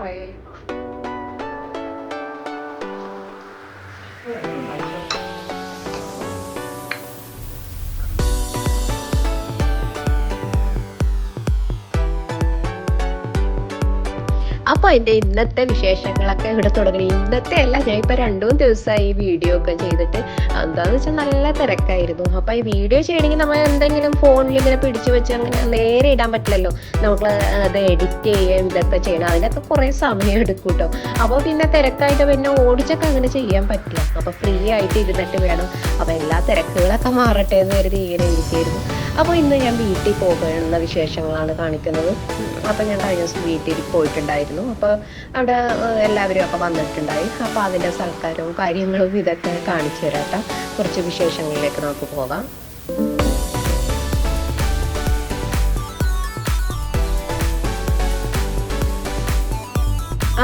കുറേ അപ്പൊ എന്റെ ഇന്നത്തെ വിശേഷങ്ങളൊക്കെ ഇവിടെ തുടങ്ങി. ഇന്നത്തെ അല്ല ഞാൻ ഇപ്പൊ രണ്ടു ദിവസമായി ഈ വീഡിയോ ഒക്കെ ചെയ്തിട്ട്. എന്താന്ന് വെച്ചാൽ നല്ല തിരക്കായിരുന്നു. അപ്പൊ ഈ വീഡിയോ ചെയ്യണമെങ്കിൽ നമ്മൾ എന്തെങ്കിലും ഫോണിൽ ഇങ്ങനെ പിടിച്ചു വെച്ച് അങ്ങനെ നേരെ ഇടാൻ പറ്റില്ലല്ലോ. നമുക്ക് അത് എഡിറ്റ് ചെയ്യുകയും ഇതൊക്കെ ചെയ്യണം. അതിനൊക്കെ കുറെ സമയം എടുക്കും കേട്ടോ അപ്പോൾ പിന്നെ തിരക്കായിട്ട് പിന്നെ ഓടിച്ചൊക്കെ അങ്ങനെ ചെയ്യാൻ പറ്റില്ല. അപ്പൊ ഫ്രീ ആയിട്ട് ഇരുന്നിട്ട് വേണം. അപ്പൊ എല്ലാ തിരക്കുകളൊക്കെ മാറട്ടെ എന്ന് കരുതി ഇങ്ങനെ ഇരിക്കുകയായിരുന്നു അപ്പോൾ ഇന്ന് ഞാൻ വീട്ടിൽ പോകുന്ന വിശേഷങ്ങളാണ് കാണിക്കുന്നത്. അപ്പോൾ ഞാൻ കഴിഞ്ഞ ദിവസം വീട്ടിൽ പോയിട്ടുണ്ടായിരുന്നു. അപ്പോൾ അവിടെ എല്ലാവരും ഒക്കെ വന്നിട്ടുണ്ടായി. അപ്പോൾ അതിന്റെ സൽക്കാരവും കാര്യങ്ങളും ഇതൊക്കെ കാണിച്ചു തരാം കുറച്ച് വിശേഷങ്ങളിലേക്ക് നമുക്ക് പോകാം.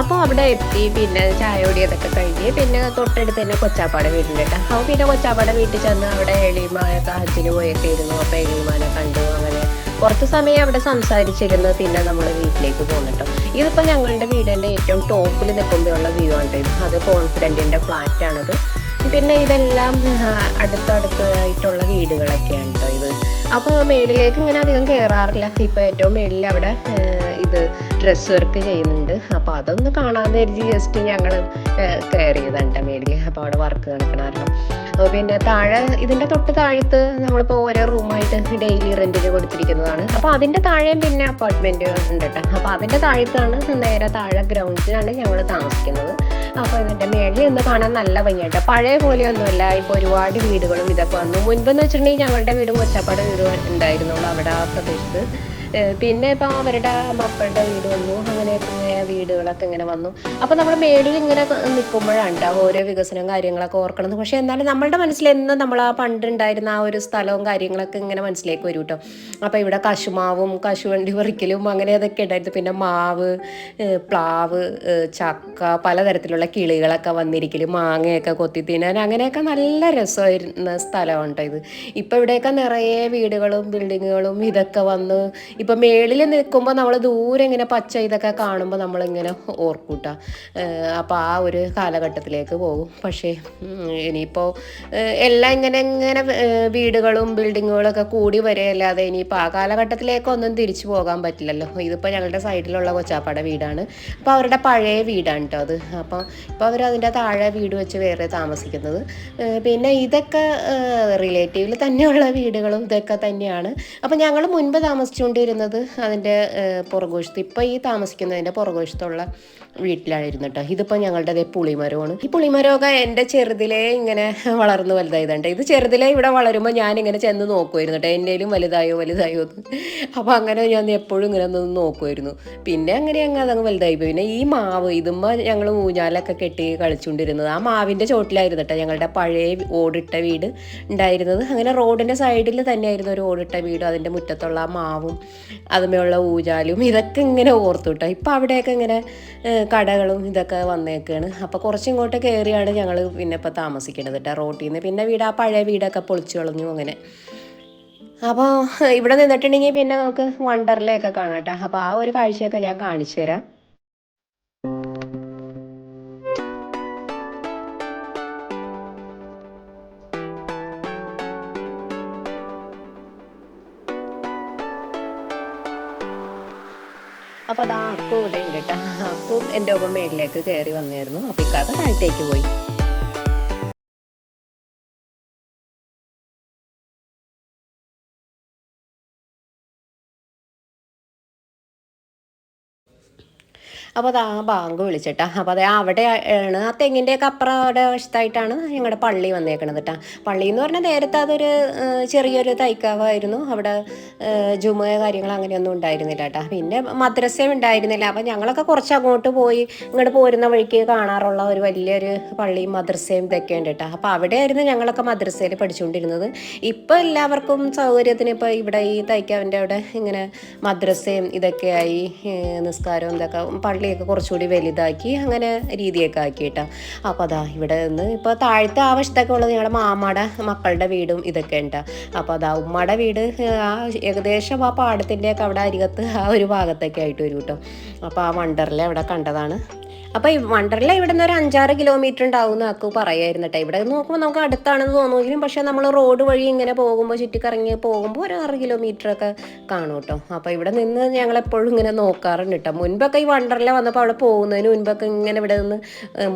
അപ്പോൾ അവിടെ എത്തി പിന്നെ ചായ കുടിയതൊക്കെ കഴിഞ്ഞ് പിന്നെ തൊട്ടടുത്ത് തന്നെ കൊച്ചാപ്പാടെ വീട്ടിലിട്ട് അപ്പോൾ പിന്നെ കൊച്ചാപ്പാടെ വീട്ടിൽ ചെന്ന് അവിടെ എളിമായൊക്കെ ഹജ്ജിന് പോയൊക്കെ ഇരുന്നു അപ്പോൾ എളിമാനെ കണ്ടു. അങ്ങനെ കുറച്ച് സമയം അവിടെ സംസാരിച്ചിരുന്നു. പിന്നെ നമ്മൾ വീട്ടിലേക്ക് പോകുന്നു ഇതിപ്പോൾ ഞങ്ങളുടെ വീടിന്റെ ഏറ്റവും ടോപ്പിൽ നിൽക്കുമ്പോഴുള്ള വ്യൂ ആണ് അത് കോൺഫിഡന്റിന്റെ ഫ്ലാറ്റാണത് പിന്നെ ഇതെല്ലാം അടുത്തടുത്തായിട്ടുള്ള വീടുകളൊക്കെയാണ് കേട്ടോ ഇത്. അപ്പോൾ മേളിലേക്ക് ഇങ്ങനെ അധികം കയറാറില്ല ഇപ്പോൾ ഏറ്റവും മേളിൽ അവിടെ ഡ്രസ് വർക്ക് ചെയ്യുന്നുണ്ട്. അപ്പോൾ അതൊന്ന് കാണാതെ ജസ്റ്റ് ഞങ്ങൾ കയറിയതാണ് മേടി അപ്പോൾ അവിടെ വർക്ക് നടക്കണമല്ലോ അപ്പോൾ പിന്നെ താഴെ ഇതിന്റെ തൊട്ട് താഴത്ത് നമ്മളിപ്പോൾ ഓരോ റൂമായിട്ട് ഡെയിലി റെന്റിന് കൊടുത്തിരിക്കുന്നതാണ്. അപ്പോൾ അതിന്റെ താഴെയും പിന്നെ അപ്പാർട്ട്മെന്റ് ഉണ്ട് കേട്ടോ അപ്പോൾ അതിന്റെ താഴത്താണ് നേരെ താഴെ ഗ്രൗണ്ടിലാണ് ഞങ്ങൾ താമസിക്കുന്നത്. അപ്പോൾ ഇതിന്റെ മേളിൽ നിന്ന് കാണാൻ നല്ല ഭംഗിയായിട്ട് പഴയ പോലെയൊന്നുമല്ല. ഇപ്പോൾ ഒരുപാട് വീടുകളും ഇതൊക്കെ വന്നു. മുൻപെന്ന് വെച്ചിട്ടുണ്ടെങ്കിൽ ഞങ്ങളുടെ വീടും ഒറ്റപ്പാട് വീടും ഉണ്ടായിരുന്നുള്ളൂ അവിടെ ആ പ്രദേശത്ത്. പിന്നെ ഇപ്പം അവരുടെ മക്കളുടെ വീട് വന്നു. അങ്ങനെ വീടുകളൊക്കെ ഇങ്ങനെ വന്നു. അപ്പോൾ നമ്മൾ മേളിൽ ഇങ്ങനെ നിൽക്കുമ്പോഴാണ് ഓരോ വികസനവും കാര്യങ്ങളൊക്കെ ഓർക്കണത്. പക്ഷേ എന്നാലും നമ്മളുടെ മനസ്സിൽ എന്നും നമ്മൾ ആ പണ്ടുണ്ടായിരുന്ന ആ ഒരു സ്ഥലവും കാര്യങ്ങളൊക്കെ ഇങ്ങനെ മനസ്സിലേക്ക് വരും കേട്ടോ അപ്പോൾ ഇവിടെ കശുമാവും കശുവണ്ടി പറിക്കലും അങ്ങനെ അതൊക്കെ ഉണ്ടായിരുന്നു. പിന്നെ മാവ് പ്ലാവ് ചക്ക പലതരത്തിലുള്ള കിളികളൊക്കെ വന്നിരിക്കലും മാങ്ങയൊക്കെ കൊത്തി തിന്നാൻ അങ്ങനെയൊക്കെ നല്ല രസമായിരുന്ന സ്ഥലമാണ് ഇത്. ഇപ്പോൾ ഇവിടെയൊക്കെ നിറയെ വീടുകളും ബിൽഡിങ്ങുകളും ഇതൊക്കെ വന്ന് ഇപ്പം മേളിൽ നിൽക്കുമ്പോൾ നമ്മൾ ദൂരെ ഇങ്ങനെ പച്ച ഇതൊക്കെ കാണുമ്പോൾ നമ്മളിങ്ങനെ ഓർക്കൂട്ട. അപ്പോൾ ആ ഒരു കാലഘട്ടത്തിലേക്ക് പോകും. പക്ഷേ ഇനിയിപ്പോൾ എല്ലാം ഇങ്ങനെ ഇങ്ങനെ വീടുകളും ബിൽഡിങ്ങുകളൊക്കെ കൂടി വരെയല്ലാതെ ഇനിയിപ്പോൾ ആ കാലഘട്ടത്തിലേക്കൊന്നും തിരിച്ചു പോകാൻ പറ്റില്ലല്ലോ. ഇതിപ്പോൾ ഞങ്ങളുടെ സൈഡിലുള്ള കൊച്ചാപ്പാട വീടാണ്. അപ്പോൾ അവരുടെ പഴയ വീടാണ് കേട്ടോ അത്. അപ്പോൾ ഇപ്പോൾ അവരതിന്റെ താഴെ വീട് വെച്ച് വേറെ താമസിക്കുന്നത്. പിന്നെ ഇതൊക്കെ റിലേറ്റീവിൽ തന്നെയുള്ള വീടുകളും ഇതൊക്കെ തന്നെയാണ്. അപ്പോൾ ഞങ്ങൾ മുൻപ് താമസിച്ചുകൊണ്ടിരുന്നത് അതിന്റെ പുറകുവശത്ത്. ഇപ്പോൾ ഈ താമസിക്കുന്നതിന്റെ പുറകുവശത്തുള്ള വീട്ടിലായിരുന്നു കേട്ടോ ഇതിപ്പോൾ ഞങ്ങളുടെ ദേ പുളിമരമാണ് ഈ പുളിമരമൊക്കെ എന്റെ ചെറുതിലെ ഇങ്ങനെ വളർന്നു വലുതായതുണ്ട്. ഇത് ചെറുതിലെ ഇവിടെ വളരുമ്പോൾ ഞാനിങ്ങനെ ചെന്ന് നോക്കുമായിരുന്നു കേട്ടോ എന്റെയിലും വലുതായോ വലുതായോ എന്ന്. അപ്പോൾ അങ്ങനെ ഞാൻ എപ്പോഴും ഇങ്ങനെ ഒന്ന് നോക്കുമായിരുന്നു പിന്നെ അങ്ങനെ അങ്ങ് അതങ്ങ് വലുതായി പോയി. പിന്നെ ഈ മാവ് ഇതുമ്പോൾ ഞങ്ങൾ ഊഞ്ഞാലൊക്കെ കെട്ടി കളിച്ചുകൊണ്ടിരുന്നത്. ആ മാവിന്റെ ചോട്ടിലായിരുന്നു കേട്ടോ ഞങ്ങളുടെ പഴയ ഓടിട്ട വീട് ഉണ്ടായിരുന്നത്. അങ്ങനെ റോഡിന്റെ സൈഡിൽ തന്നെയായിരുന്നു ഒരു ഓടിട്ട വീടും അതിന്റെ മുറ്റത്തുള്ള ആ മാവും അതുമേലുള്ള ഊഞ്ഞാലും ഇതൊക്കെ ഇങ്ങനെ ഓർത്തു കേട്ടോ ഇപ്പം അവിടെയൊക്കെ ഇങ്ങനെ കടകളും ഇതൊക്കെ വന്നേക്കാണ്. അപ്പോൾ കുറച്ച് ഇങ്ങോട്ട് കയറിയാണ് ഞങ്ങൾ പിന്നെ ഇപ്പോൾ താമസിക്കുന്നത് കേട്ടോ റോട്ടിൽ നിന്ന് പിന്നെ വീട് ആ പഴയ വീടൊക്കെ പൊളിച്ചു കളഞ്ഞു അങ്ങനെ. അപ്പോൾ ഇവിടെ നിന്നിട്ടുണ്ടെങ്കിൽ പിന്നെ നമുക്ക് വണ്ടർലയൊക്കെ കാണാം കേട്ടോ അപ്പോൾ ആ ഒരു കാഴ്ചയൊക്കെ ഞാൻ കാണിച്ചു തരാം. അപ്പോൾ ഇവിടെ ഉണ്ട് കേട്ടോ. അപ്പം എന്റെ ഒപ്പം മേളിലേക്ക് കയറി വന്നായിരുന്നു അപ്പോൾ ഇക്കാക്ക താഴത്തേക്ക് പോയി. അപ്പോൾ അത് ആ ബാങ്ക് വിളിച്ചിട്ടാ. അപ്പോൾ അത് അവിടെ ആണ് ആ തെങ്ങിന്റെയൊക്കെ അപ്പുറം അവിടെ വശത്തായിട്ടാണ് ഞങ്ങളുടെ പള്ളി വന്നേക്കണത് കേട്ടോ പള്ളി എന്ന് പറഞ്ഞാൽ നേരത്തെ അതൊരു ചെറിയൊരു തൈക്കാവായിരുന്നു. അവിടെ ജുമയ ജുമ കാര്യങ്ങൾ അങ്ങനെയൊന്നും ഉണ്ടായിരുന്നില്ല കേട്ടോ പിന്നെ മദ്രസയും ഉണ്ടായിരുന്നില്ല. അപ്പോൾ ഞങ്ങളൊക്കെ കുറച്ച് അങ്ങോട്ട് പോയി ഇങ്ങോട്ട് പോരുന്ന വഴിക്ക് കാണാറുള്ള ഒരു വലിയൊരു പള്ളിയും മദ്രസയും ഇതൊക്കെ ഉണ്ട് കേട്ടോ അപ്പോൾ അവിടെയായിരുന്നു ഞങ്ങളൊക്കെ മദ്രസയിൽ പഠിച്ചുകൊണ്ടിരുന്നത് ഇപ്പോൾ എല്ലാവർക്കും സൗകര്യത്തിന് ഇപ്പോൾ ഇവിടെ ഈ തൈക്കാവിന്റെ അവിടെ ഇങ്ങനെ മദ്രസയും ഇതൊക്കെയായി നിസ്കാരവും ഇതൊക്കെ. പള്ളി പള്ളിയൊക്കെ കുറച്ചുകൂടി വലുതാക്കി അങ്ങനെ രീതിയൊക്കെ ആക്കി കേട്ടോ അപ്പോൾ അതാ ഇവിടെ നിന്ന് ഇപ്പോൾ താഴത്തെ ആ വശത്തൊക്കെ ഉള്ളത് ഞങ്ങളുടെ മാമയുടെ മക്കളുടെ വീടും ഇതൊക്കെ ഉണ്ട് അപ്പോൾ അതാ ഉമ്മയുടെ വീട് ആ ഏകദേശം ആ പാടത്തിന്റെയൊക്കെ അവിടെ അരികത്ത് ആ ഒരു ഭാഗത്തൊക്കെ ആയിട്ട് വരും കേട്ടോ അപ്പോൾ ആ വണ്ടറിൽ അവിടെ കണ്ടതാണ്. അപ്പോൾ ഈ വണ്ടർല ഇവിടെ നിന്ന് ഒരു അഞ്ചാറ് കിലോമീറ്റർ ഉണ്ടാവും എന്ന് അക്കു പറയായിരുന്നു കേട്ടോ ഇവിടെ നോക്കുമ്പോൾ നമുക്ക് അടുത്താണെന്ന് തോന്നുമെങ്കിലും പക്ഷേ നമ്മൾ റോഡ് വഴി ഇങ്ങനെ പോകുമ്പോൾ ചുറ്റിക്കറങ്ങി പോകുമ്പോൾ ഒരു ആറ് കിലോമീറ്റർ ഒക്കെ കാണും കേട്ടോ അപ്പോൾ ഇവിടെ നിന്ന് ഞങ്ങൾ എപ്പോഴും ഇങ്ങനെ നോക്കാറുണ്ട് കേട്ടോ മുൻപൊക്കെ ഈ വണ്ടർല വന്നപ്പോൾ അവിടെ പോകുന്നതിന് മുൻപൊക്കെ ഇങ്ങനെ ഇവിടെ നിന്ന്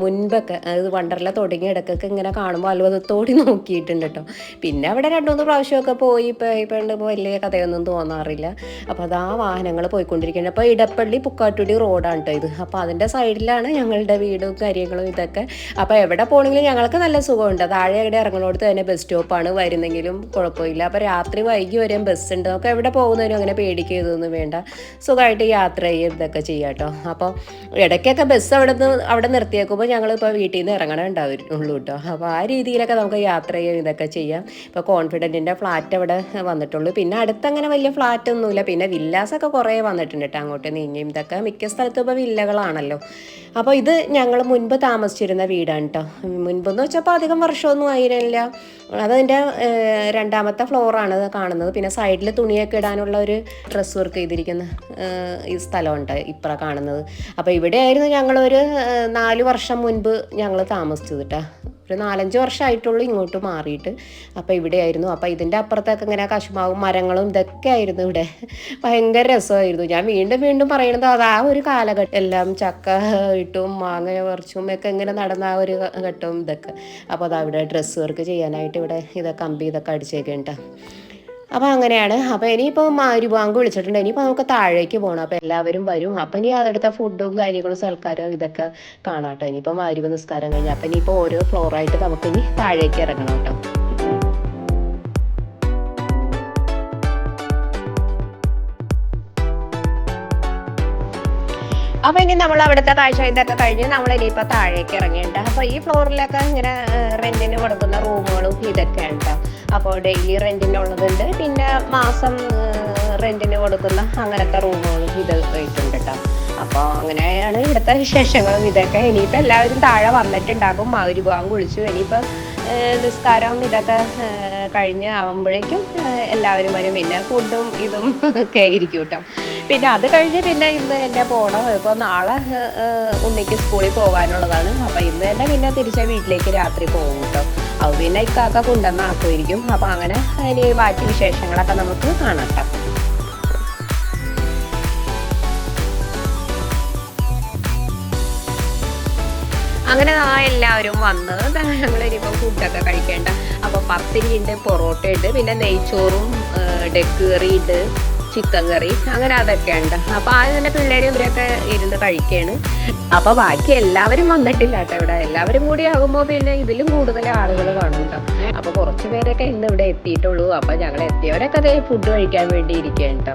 മുൻപൊക്കെ അത് വണ്ടർല തുടങ്ങിയ ഇടക്കൊക്കെ ഇങ്ങനെ കാണുമ്പോൾ അത്ഭുതത്തോടി നോക്കിയിട്ടുണ്ട് കേട്ടോ പിന്നെ അവിടെ രണ്ടു മൂന്ന് പ്രാവശ്യമൊക്കെ പോയി ഇപ്പോൾ ഇപ്പം വലിയ കഥയൊന്നും തോന്നാറില്ല. അപ്പോൾ അത് ആ വാഹനങ്ങൾ പോയിക്കൊണ്ടിരിക്കുന്നത് അപ്പോൾ ഇടപ്പള്ളി പുക്കാട്ടുടി റോഡാണ് കേട്ടോ ഇത്. അപ്പോൾ അതിന്റെ സൈഡിലാണ് ഞങ്ങളുടെ വീടും കാര്യങ്ങളും ഇതൊക്കെ. അപ്പോൾ എവിടെ പോകണമെങ്കിലും ഞങ്ങൾക്ക് നല്ല സുഖമുണ്ട്. താഴെ എവിടെ ഇറങ്ങുന്നിടത്ത് തന്നെ ബസ് സ്റ്റോപ്പാണ് വരുന്നെങ്കിലും കുഴപ്പമില്ല. അപ്പോൾ രാത്രി വൈകി വരെയും ബസ് ഉണ്ട്. നമുക്ക് എവിടെ പോകുന്നതിനും അങ്ങനെ പേടിക്കുന്നതൊന്നും വേണ്ട. സുഖമായിട്ട് യാത്ര ചെയ്യും ഇതൊക്കെ ചെയ്യാം കേട്ടോ. അപ്പോൾ ഇടയ്ക്കൊക്കെ ബസ് അവിടെ നിന്ന് അവിടെ നിർത്തിയേക്കുമ്പോൾ ഞങ്ങളിപ്പോൾ വീട്ടിൽ നിന്ന് ഇറങ്ങണേ ഉണ്ടാവുള്ളൂ കേട്ടോ. അപ്പോൾ ആ രീതിയിലൊക്കെ നമുക്ക് യാത്ര ചെയ്യും ഇതൊക്കെ ചെയ്യാം. ഇപ്പോൾ കോൺഫിഡന്റിന്റെ ഫ്ലാറ്റ് അവിടെ വന്നിട്ടുള്ളൂ. പിന്നെ അടുത്തങ്ങനെ വലിയ ഫ്ലാറ്റ് ഒന്നുമില്ല. പിന്നെ വില്ലാസൊക്കെ കുറേ വന്നിട്ടുണ്ട് കേട്ടോ. അങ്ങോട്ട് നീങ്ങിയും ഇതൊക്കെ. മിക്ക സ്ഥലത്തും ഇപ്പോൾ വില്ലകളാണല്ലോ അപ്പോൾ ഇത് ഞങ്ങൾ മുൻപ് താമസിച്ചിരുന്ന വീടാണ് കേട്ടോ മുൻപെന്ന് വെച്ചപ്പോൾ അധികം വർഷമൊന്നും ആയിരുന്നില്ല അതതിന്റെ രണ്ടാമത്തെ ഫ്ലോറാണ് അത് കാണുന്നത്. പിന്നെ സൈഡിൽ തുണിയൊക്കെ ഇടാനുള്ള ഒരു ഡ്രസ്സ് വർക്ക് ചെയ്തിരിക്കുന്ന ഈ സ്ഥലമുണ്ട് ഇപ്പറ കാണുന്നത്. അപ്പോൾ ഇവിടെയായിരുന്നു ഞങ്ങളൊരു നാല് വർഷം മുൻപ് ഞങ്ങൾ താമസിച്ചത് കേട്ടോ ഒരു നാലഞ്ച് വർഷമായിട്ടുള്ളൂ ഇങ്ങോട്ട് മാറിയിട്ട്. അപ്പോൾ ഇവിടെയായിരുന്നു. അപ്പോൾ ഇതിന്റെ അപ്പുറത്തൊക്കെ ഇങ്ങനെ കശുമാവും മരങ്ങളും ഇതൊക്കെ ആയിരുന്നു ഇവിടെ. ഭയങ്കര രസമായിരുന്നു. ഞാൻ വീണ്ടും വീണ്ടും പറയണത് അത് ആ ഒരു കാലഘട്ടം. എല്ലാം ചക്ക ഇട്ടും മാങ്ങ പറിച്ചും ഒക്കെ ഇങ്ങനെ നടന്ന ആ ഒരു ഘട്ടവും ഇതൊക്കെ. അപ്പോൾ അത് അവിടെ ഡ്രസ്സ് വർക്ക് ചെയ്യാനായിട്ട് ഇവിടെ ഇതൊക്കെ കമ്പി ഇതൊക്കെ അടിച്ചേക്കുണ്ട് അപ്പോൾ അങ്ങനെയാണ്. അപ്പോൾ ഇനിയിപ്പോൾ മാരുബാങ്ക് വിളിച്ചിട്ടുണ്ട്. ഇനിയിപ്പോൾ നമുക്ക് താഴേക്ക് പോകണം അപ്പോൾ എല്ലാവരും വരും. അപ്പം ഇനി അതെടുത്ത ഫുഡും കാര്യങ്ങളും സൽക്കാരവും ഇതൊക്കെ കാണാട്ടോ. ഇനിയിപ്പോൾ മാരുബ നിസ്കാരം കഴിഞ്ഞാൽ അപ്പം ഇനിയിപ്പോൾ ഓരോ ഫ്ലോറായിട്ട് നമുക്ക് ഇനി താഴേക്ക് ഇറങ്ങണം കേട്ടോ. അപ്പൊ ഇനി നമ്മൾ അവിടുത്തെ കാഴ്ച ഇതൊക്കെ കഴിഞ്ഞ് നമ്മൾ ഇനിയിപ്പോ താഴേക്ക് ഇറങ്ങിയിട്ടുണ്ട് അപ്പൊ ഈ ഫ്ലോറിലൊക്കെ ഇങ്ങനെ റെന്റിന് കൊടുക്കുന്ന റൂമുകളും ഇതൊക്കെ ഉണ്ട് അപ്പോൾ ഡെയിലി റെന്റിനുള്ളതുണ്ട് പിന്നെ മാസം റെന്റിന് കൊടുക്കുന്ന അങ്ങനത്തെ റൂമുകളും ഇത് ഇട്ടുണ്ട് കേട്ടോ. അപ്പോൾ അങ്ങനെയാണ് ഇവിടുത്തെ വിശേഷങ്ങളും ഇതൊക്കെ. ഇനിയിപ്പോൾ എല്ലാവരും താഴെ വന്നിട്ടുണ്ടാകും. മൗരിഭാഗം കുളിച്ചു. ഇനിയിപ്പോൾ നിസ്കാരം ഇതൊക്കെ കഴിഞ്ഞ് ആകുമ്പോഴേക്കും ഏഹ്, എല്ലാവരും വരും. പിന്നെ ഫുഡും ഇതും ഒക്കെ ഇരിക്കും കേട്ടോ. പിന്നെ അത് കഴിഞ്ഞ് പിന്നെ ഇന്ന് എന്നെ പോകണം ഇപ്പോൾ നാളെ ഉണ്ണിക്ക് സ്കൂളിൽ പോകാനുള്ളതാണ്. അപ്പോൾ ഇന്ന് തന്നെ പിന്നെ തിരിച്ച് വീട്ടിലേക്ക് രാത്രി പോകും കേട്ടോ. അത് പിന്നെ ഇക്കാക്ക കൊണ്ടുവന്ന് ആക്കുമായിരിക്കും അപ്പോൾ അങ്ങനെ അതിൽ ബാക്കി വിശേഷങ്ങളൊക്കെ നമുക്ക് കാണാം അങ്ങനെ ആ എല്ലാവരും വന്ന് ഞങ്ങൾ ഇനിയിപ്പോൾ ഫുഡൊക്കെ കഴിക്കേണ്ട. അപ്പോൾ പത്തിരി ഉണ്ട് പൊറോട്ട ഉണ്ട് പിന്നെ നെയ്ച്ചോറും ഡെക്കറി കറി ഉണ്ട് ചിക്കൻ കറി. അങ്ങനെ അതൊക്കെ ഉണ്ട്. അപ്പോൾ ആദ്യം തന്നെ പിള്ളേരും ഇവരൊക്കെ ഇരുന്ന് കഴിക്കുകയാണ് അപ്പോൾ ബാക്കി എല്ലാവരും വന്നിട്ടില്ല കേട്ടോ ഇവിടെ. എല്ലാവരും കൂടി ആകുമ്പോൾ പിന്നെ ഇതിലും കൂടുതൽ ആളുകൾ കാണും അപ്പൊ അപ്പോൾ കുറച്ച് പേരൊക്കെ ഇന്ന് ഇവിടെ എത്തിയിട്ടുള്ളൂ. അപ്പോൾ ഞങ്ങൾ എത്തിയവരൊക്കെ അതേ ഫുഡ് കഴിക്കാൻ വേണ്ടി ഇരിക്കുകയാണ് കേട്ടോ.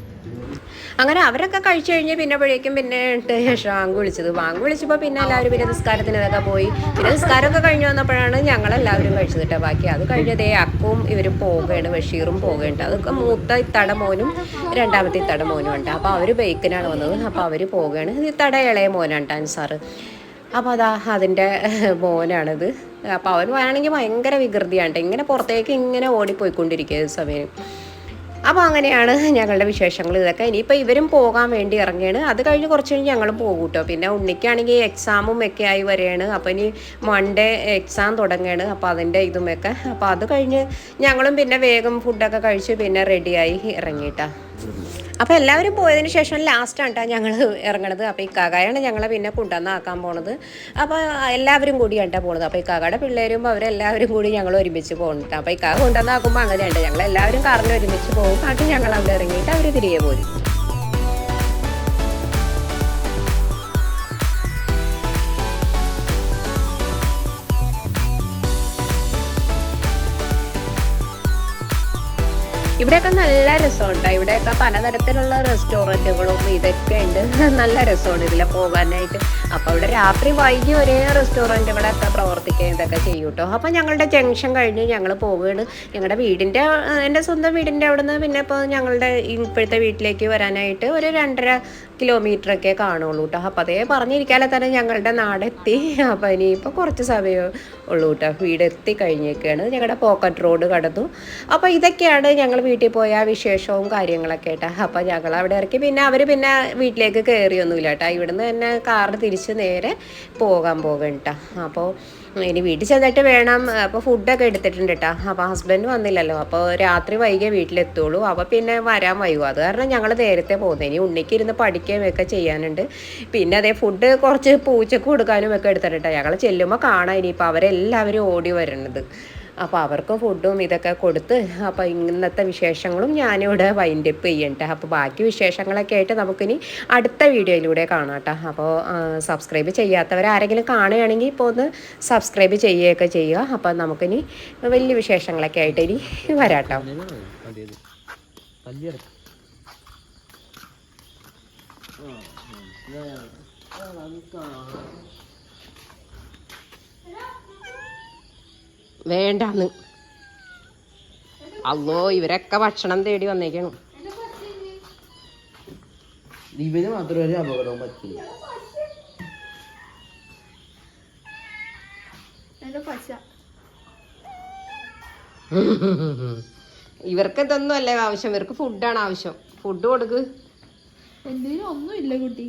അങ്ങനെ അവരൊക്കെ കഴിച്ചു കഴിഞ്ഞ് പിന്നെ അപ്പോഴേക്കും പിന്നെ ഷാങ്ക് വിളിച്ചത്. ബാങ്ക് വിളിച്ചപ്പോൾ പിന്നെ എല്ലാവരും പിന്നെ നിസ്കാരത്തിന് ഇതൊക്കെ പോയി. പിന്നെ നിസ്കാരമൊക്കെ കഴിഞ്ഞ് വന്നപ്പോഴാണ് ഞങ്ങളെല്ലാവരും കഴിച്ചത് കേട്ടോ ബാക്കി അത് കഴിഞ്ഞതേ അക്കും ഇവരും പോവുകയാണ് ബഷീറും പോവുകയുണ്ട്. അതൊക്കെ മൂത്ത ഇത്തട മോനും രണ്ടാമത്തെ ഇത്തട മോനും ഉണ്ട്. അപ്പോൾ അവർ ബൈക്കിനാണ് വന്നത്. അപ്പോൾ അവർ പോവുകയാണ്. ഇത്തട ഇളയ മോനാണ് ടാൻ സാറ്. അപ്പോൾ അതാ അതിന്റെ മോനാണിത്. അപ്പോൾ അവൻ വേണമെങ്കിൽ ഭയങ്കര വികൃതിയാണ് ഇങ്ങനെ പുറത്തേക്ക് ഇങ്ങനെ ഓടിപ്പോയിക്കൊണ്ടിരിക്കുക സമയം. അപ്പോൾ അങ്ങനെയാണ് ഞങ്ങളുടെ വിശേഷങ്ങൾ ഇതൊക്കെ. ഇനിയിപ്പോൾ ഇവരും പോകാൻ വേണ്ടി ഇറങ്ങിയാണ് അത് കഴിഞ്ഞ് കുറച്ച് കഴിഞ്ഞ് ഞങ്ങളും പോകും കേട്ടോ. പിന്നെ ഉണ്ണിക്കാണെങ്കിൽ എക്സാമും ഒക്കെ ആയി വരികയാണ്. അപ്പോൾ ഇനി മൺഡേ എക്സാം തുടങ്ങുകയാണ്. അപ്പോൾ അതിന്റെ ഇതുമൊക്കെ. അപ്പോൾ അത് കഴിഞ്ഞ് ഞങ്ങളും പിന്നെ വേഗം ഫുഡൊക്കെ കഴിച്ച് പിന്നെ റെഡിയായി ഇറങ്ങിയിട്ടാ അപ്പോൾ എല്ലാവരും പോയതിന് ശേഷം ലാസ്റ്റാണ് കേട്ടോ ഞങ്ങൾ ഇറങ്ങണത്. അപ്പോൾ ഈ ഇക്കാകായാണ് ഞങ്ങളെ പിന്നെ കൊണ്ടുവന്നാക്കാൻ പോണത്. അപ്പോൾ എല്ലാവരും കൂടിയാണ് കേട്ടോ പോണത്. അപ്പോൾ ഈ ഇക്കാകയുടെ പിള്ളേരും അവരെല്ലാവരും കൂടി ഞങ്ങൾ ഒരുമിച്ച് പോകുന്നുണ്ട് അപ്പോൾ ഈ കാക്ക കൊണ്ടുവന്നാക്കുമ്പോൾ അങ്ങനെയുണ്ട് ഞങ്ങൾ എല്ലാവരും കാറിൽ ഒരുമിച്ച് പോകും. കാട്ടി ഞങ്ങൾ അവിടെ ഇറങ്ങിയിട്ട് അവർ തിരികെ പോരും. ഇവിടെയൊക്കെ നല്ല രസമുണ്ട് ഇവിടെയൊക്കെ പലതരത്തിലുള്ള റെസ്റ്റോറന്റുകളും ഇതൊക്കെ ഉണ്ട്. നല്ല രസമാണ് ഇതിലെ പോകാനായിട്ട്. അപ്പോൾ ഇവിടെ രാത്രി വൈകി ഒരേ റെസ്റ്റോറന്റുകളൊക്കെ പ്രവർത്തിക്കുകയും ഇതൊക്കെ ചെയ്യും കേട്ടോ അപ്പോൾ ഞങ്ങളുടെ ജംഗ്ഷൻ കഴിഞ്ഞ് ഞങ്ങൾ പോവുകയാണ്. ഞങ്ങളുടെ വീടിന്റെ എന്റെ സ്വന്തം വീടിന്റെ നിന്ന് പിന്നെ ഇപ്പോൾ ഞങ്ങളുടെ ഇപ്പോഴത്തെ വീട്ടിലേക്ക് വരാനായിട്ട് ഒരു രണ്ടര കിലോമീറ്റർ ഒക്കെ കാണുള്ളൂ കേട്ടോ. അപ്പോൾ അതേ പറഞ്ഞിരിക്കാതെ തന്നെ ഞങ്ങളുടെ നാടെത്തി. അപ്പോൾ ഇനിയിപ്പോൾ കുറച്ച് സമയം ഉള്ളൂ കേട്ടോ. എത്തി കഴിഞ്ഞേക്കാണ്. ഞങ്ങളുടെ പോക്കറ്റ് റോഡ് കടന്നു. അപ്പോൾ ഇതൊക്കെയാണ് ഞങ്ങൾ വീട്ടിൽ പോയ വിശേഷവും കാര്യങ്ങളൊക്കെ കേട്ടോ. അപ്പോൾ ഞങ്ങൾ അവിടെ ഇറക്കി. പിന്നെ അവർ പിന്നെ വീട്ടിലേക്ക് കയറിയൊന്നുമില്ല കേട്ടോ. ഇവിടുന്ന് തന്നെ കാറ് തിരിച്ച് നേരെ പോകാൻ പോകണം കേട്ടോ. അപ്പോൾ ഇനി വീട്ടിൽ ചെന്നിട്ട് വേണം. അപ്പോൾ ഫുഡൊക്കെ എടുത്തിട്ടുണ്ട് കേട്ടോ അപ്പോൾ ഹസ്ബൻഡ് വന്നില്ലല്ലോ. അപ്പോൾ രാത്രി വൈകിയേ വീട്ടിലെത്തുള്ളൂ. അപ്പോൾ പിന്നെ വരാൻ വൈകും. അത് കാരണം ഞങ്ങൾ നേരത്തെ പോകുന്നത് ഇനി ഉണ്ണിക്ക് ഇരുന്ന് പഠിക്കുകയും ഒക്കെ ചെയ്യാനുണ്ട്. പിന്നെ അതേ ഫുഡ് കുറച്ച് പൂച്ചക്ക് കൊടുക്കാനും ഒക്കെ എടുത്തിട്ടുണ്ട് ഞങ്ങൾ ചെല്ലുമ്പോൾ കാണാം. ഇനിയിപ്പോൾ അവരെല്ലാവരും ഓടി വരണത്. അപ്പോൾ അവർക്ക് ഫുഡും ഇതൊക്കെ കൊടുത്ത് അപ്പോൾ ഇന്നത്തെ വിശേഷങ്ങളും ഞാനിവിടെ വൈൻഡപ്പ് ചെയ്യട്ടെ അപ്പോൾ ബാക്കി വിശേഷങ്ങളൊക്കെ ആയിട്ട് നമുക്കിനി അടുത്ത വീഡിയോയിലൂടെ കാണാം കേട്ടോ അപ്പോൾ സബ്സ്ക്രൈബ് ചെയ്യാത്തവർ ആരെങ്കിലും കാണുകയാണെങ്കിൽ ഇപ്പോൾ ഒന്ന് സബ്സ്ക്രൈബ് ചെയ്യുകയൊക്കെ ചെയ്യുക അപ്പോൾ നമുക്കിനി വലിയ വിശേഷങ്ങളൊക്കെ ആയിട്ട് ഇനി വരാട്ടോ അതെ അതെ തല്ലിയിറക്കും വേണ്ടാന്ന്. അല്ലോ ഇവരൊക്കെ ഭക്ഷണം തേടി വന്നേക്കണം. ഇവന് മാത്രം ഒരു അപകടവും പറ്റില്ല. ഇവർക്ക് ഇതൊന്നും അല്ലേ ആവശ്യം? ഇവർക്ക് ഫുഡാണ് ആവശ്യം. ഫുഡ് കൊടുക്ക്. എന്തെങ്കിലും ഒന്നും ഇല്ല കുട്ടി